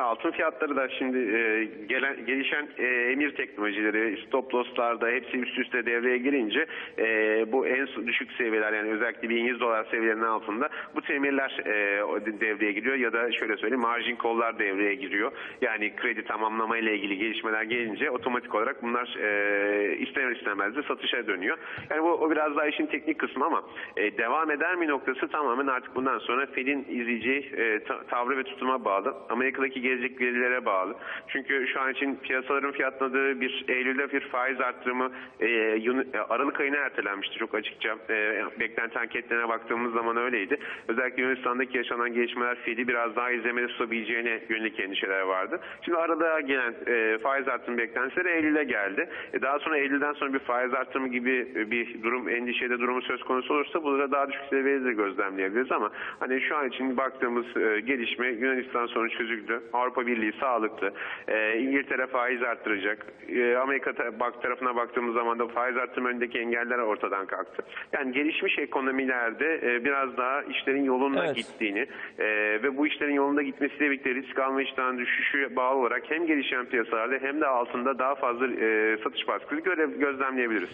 Altın fiyatları da şimdi e, gelen, gelişen e, emir teknolojileri, stop loss'lar da hepsi üst üste devreye girince e, bu en düşük seviyeler yani özellikle 1100 dolar seviyelerinin altında bu temirler e, devreye giriyor ya da şöyle söyleyeyim margin call'lar devreye giriyor. Yani kredi tamamlama ile ilgili gelişmeler gelince otomatik olarak bunlar e, ister istemez de satışa dönüyor. Yani bu o biraz daha işin teknik kısmı ama e, devam eder mi noktası tamamen artık bundan sonra Fed'in izleyeceği e, ta- tavrı ve tutuma bağlı. Amerika'daki gelecek verilere bağlı. Çünkü şu an için piyasaların fiyatladığı bir Eylül'de bir faiz arttırımı e, e, Aralık ayına ertelenmişti çok açıkça. E, beklenti anketlerine baktığımız zaman öyleydi. Özellikle Yunanistan'daki yaşanan gelişmeler Fed'i biraz daha izlemede tutabileceğine yönelik endişeler vardı. Şimdi arada gelen e, faiz artırım beklentileri Eylül'e geldi. E, daha sonra Eylül'den sonra bir faiz artırımı gibi bir durum, endişede durumu söz konusu olursa burada daha düşük seviyede de gözlemleyebiliriz ama hani şu an için baktığımız e, gelişme Yunanistan sorunu çözüldü. Avrupa Birliği sağlıklı. E, İngiltere faiz arttıracak. E, Amerika ta- bak tarafına baktığımız zaman da faiz artırım önündeki engeller ortadan kalktı. Yani gelişmiş ekonomilerde e, biraz daha işlerin yolunda Evet. gittiğini e, ve bu işlerin yolunda gitmesiyle birlikte risk alma iştahının düşüşü bağlı olarak hem gelişen piyasalarda hem de altında daha fazla e, satış baskısı gözlemleyebiliriz.